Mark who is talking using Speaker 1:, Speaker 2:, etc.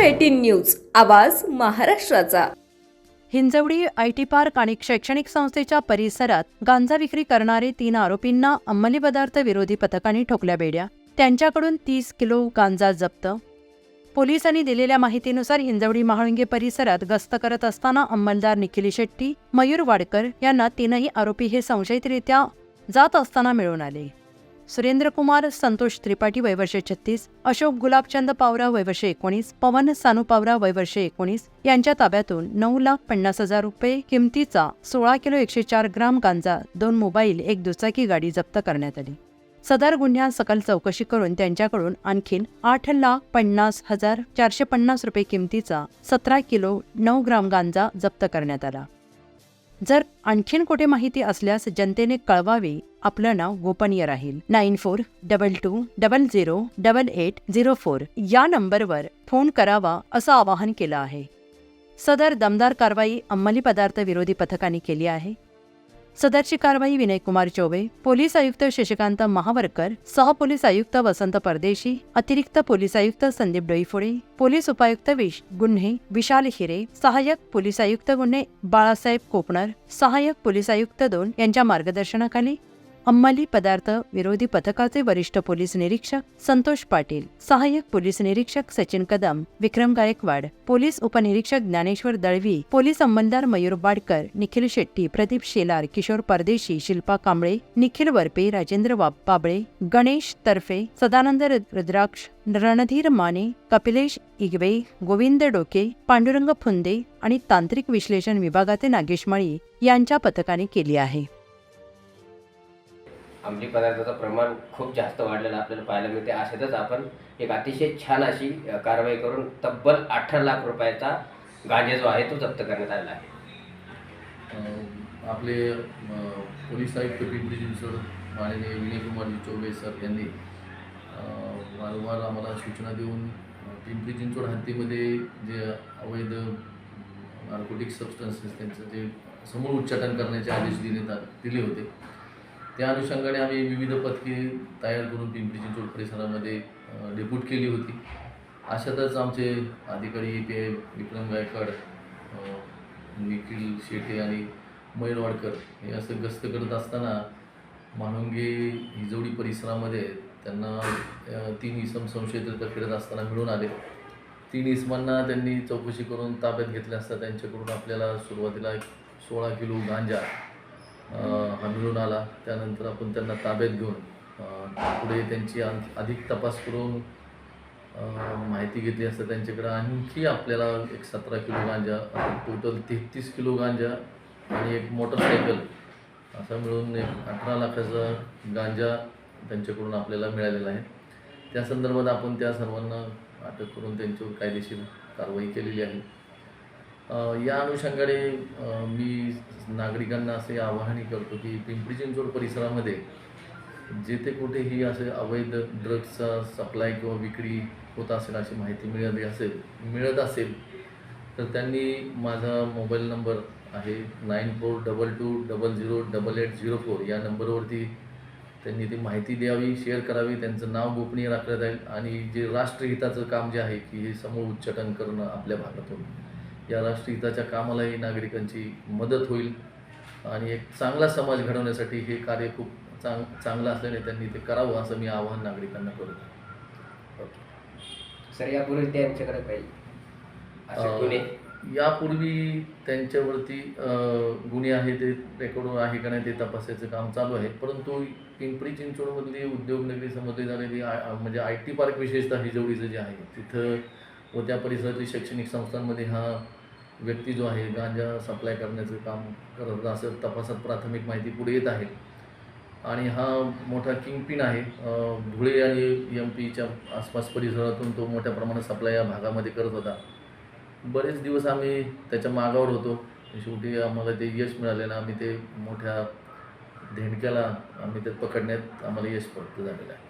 Speaker 1: Eighteen news आवाज महाराष्ट्राचा.
Speaker 2: Hinjawadi I T park आणि शैक्षणिक संस्थेच्या परिसरात गांजा विक्री करणारे तीन आरोपींना अंमली पदार्थ विरोधी पथकाने ठोकल्या बेड्या. त्यांच्याकडून तीस किलो गांजा जप्त. पोलिसांनी दिलेल्या माहितीनुसार हिंजवडी महाळुंगे परिसरात गस्त करत असताना अंमलदार निखिल शेट्टी मयूर वाडकर यांना तीनही आरोपी हे संशयितरित्या जात असताना मिळून आले. सुरेंद्रकुमार संतोष त्रिपाठी वयवर्षे छत्तीस अशोक गुलाबचंद पावरा वयवर्षे एकोणीस पवन सानू पावरा वयवर्षे एकोणीस यांच्या ताब्यातून नऊ लाख पन्नास हजार रुपये किमतीचा सोळा किलो एकशे चार ग्राम गांजा दोन मोबाईल एक दुचाकी गाडी जप्त करण्यात आली. सदर गुन्ह्यात सकल चौकशी करून त्यांच्याकडून आणखीन आठ लाख पन्नास हजार चारशे पन्नास रुपये किमतीचा सतरा किलो नऊ ग्राम गांजा जप्त करण्यात आला. जर आणखीन कुठे माहिती असल्यास जनतेने कळवावी. आपलं नाव गोपनीय राहील. Nine four double two double zero double eight zero four या नंबरवर फोन करावा असं आवाहन केलं आहे. सदर दमदार कारवाई अंमली पदार्थ विरोधी पथकाने केली आहे. सदरची कारवाई विनयकुमार चौबे पोलीस आयुक्त शशिकांत महावरकर सहपोलीस आयुक्त वसंत परदेशी अतिरिक्त पोलीस आयुक्त संदीप डोईफोडे पोलीस उपायुक्त विश गुन्हे विशाल हिरे सहाय्यक पोलीस आयुक्त गुन्हे बाळासाहेब कोपणर सहाय्यक पोलीस आयुक्त दोन यांच्या मार्गदर्शनाखाली अंमली पदार्थ विरोधी पथकाचे वरिष्ठ पोलीस निरीक्षक संतोष पाटील सहाय्यक पोलीस निरीक्षक सचिन कदम विक्रम गायकवाड पोलीस उपनिरीक्षक ज्ञानेश्वर दळवी पोलीस अंमलदार मयूर बाडकर निखिल शेट्टी प्रदीप शेलार किशोर परदेशी शिल्पा कांबळे निखिल वरपे राजेंद्र बाबळे गणेश तर्फे सदानंद रुद्राक्ष रणधीर माने कपिलेश इगवे गोविंद डोके पांडुरंग फुंदे आणि तांत्रिक विश्लेषण विभागाचे नागेश माळी यांच्या पथकाने केली आहे.
Speaker 3: अंमली पदार्थाचं प्रमाण खूप जास्त वाढलेलं आपल्याला पाहायला मिळते. अशातच आपण एक अतिशय छान अशी कारवाई करून तब्बल अठरा लाख रुपयाचा गांजा जो आहे तो जप्त करण्यात आलेला आहे.
Speaker 4: आपले पोलीस आयुक्त पिंपरी चिंचवड माननीय विनयकुमारजी चौबे सर यांनी वारंवार आम्हाला सूचना देऊन पिंपरी चिंचवड हद्दीमध्ये जे अवैध नार्कोटिक सबस्टन्सेस त्यांचं जे समूळ उच्चाटन करण्याचे आदेश देण्यात दिले होते. त्या अनुषंगाने आम्ही विविध पथके तयार करून पिंपरी चिंचवड परिसरामध्ये डेपूट डेप्यूट केली होती. अशातच आमचे अधिकारी A P I Vikram Gaikwad Nikhil Shete आणि मयूर वाडकर हे असं गस्त करत असताना मानुंगे हिजवडी परिसरामध्ये त्यांना तीन इसम संशयित फिरत असताना मिळून आले. तीन इसमांना त्यांनी चौकशी करून ताब्यात घेतल्या असता त्यांच्याकडून आपल्याला सुरुवातीला सोळा किलो गांजा हा मिळून आला. त्यानंतर आपण त्यांना ताब्यात घेऊन पुढे त्यांची आणखी अधिक तपास करून माहिती घेतली असता त्यांच्याकडे. आणखी आपल्याला एक सतरा किलो गांजा टोटल तेहतीस किलो गांजा आणि एक मोटरसायकल असा मिळून एक अठरा लाखाचा गांजा त्यांच्याकडून आपल्याला मिळालेला आहे. त्या संदर्भात आपण त्या सर्वांना अटक करून त्यांच्यावर कायदेशीर कारवाई केलेली आहे. या अनुषंगाने मी नागरिकांना असे आवाहनही करतो की पिंपरी चिंचवड परिसरामध्ये जेथे कुठेही असे अवैध ड्रग्सचा सप्लाय किंवा विक्री होत असेल अशी माहिती मिळाली असेल मिळत असेल तर त्यांनी माझा मोबाईल नंबर आहे nine four double two double zero double eight zero four या नंबरवरती त्यांनी ती माहिती द्यावी शेअर करावी त्यांचं नाव गोपनीय राखलं जाईल आणि जे राष्ट्रहिताचं काम जे आहे की हे समूळ उच्चाटन करणं आपल्या भागातून. या राष्ट्रहिताच्या कामालाही नागरिकांची मदत होईल. आणि एक चांगला समाज घडवण्यासाठी हे कार्य खूप चांग चांगलं असल्याने त्यांनी ते करावं असं मी आवाहन नागरिकांना करतो.
Speaker 3: सर यापूर्वी काही असे गुन्हे.
Speaker 4: यापूर्वी त्यांच्यावरती गुन्हे आहे ते रेकॉर्ड आहे का नाही ते तपासायचं काम चालू आहे. परंतु पिंपरी चिंचवडमधली उद्योगनगरी समजली जाणारी म्हणजे आय टी पार्क विशेषतः हिजवडीचं जे आहे तिथं व त्या परिसरातील शैक्षणिक संस्थांमध्ये हा व्यक्ती जो आहे गांजा सप्लाय करण्याचं काम करत होता असं तपासात प्राथमिक माहिती पुढे येत आहे. आणि हा मोठा किंगपिन आहे. धुळे आणि एम पीच्या आसपास परिसरातून तो मोठ्या प्रमाणात सप्लाय या भागामध्ये करत होता. बरेच दिवस आम्ही त्याच्या मागावर होतो. शेवटी आम्हाला ते यश मिळालेलं आम्ही ते मोठ्या धेंडक्याला आम्ही ते पकडण्यात आम्हाला यश प्राप्त झालेलं आहे.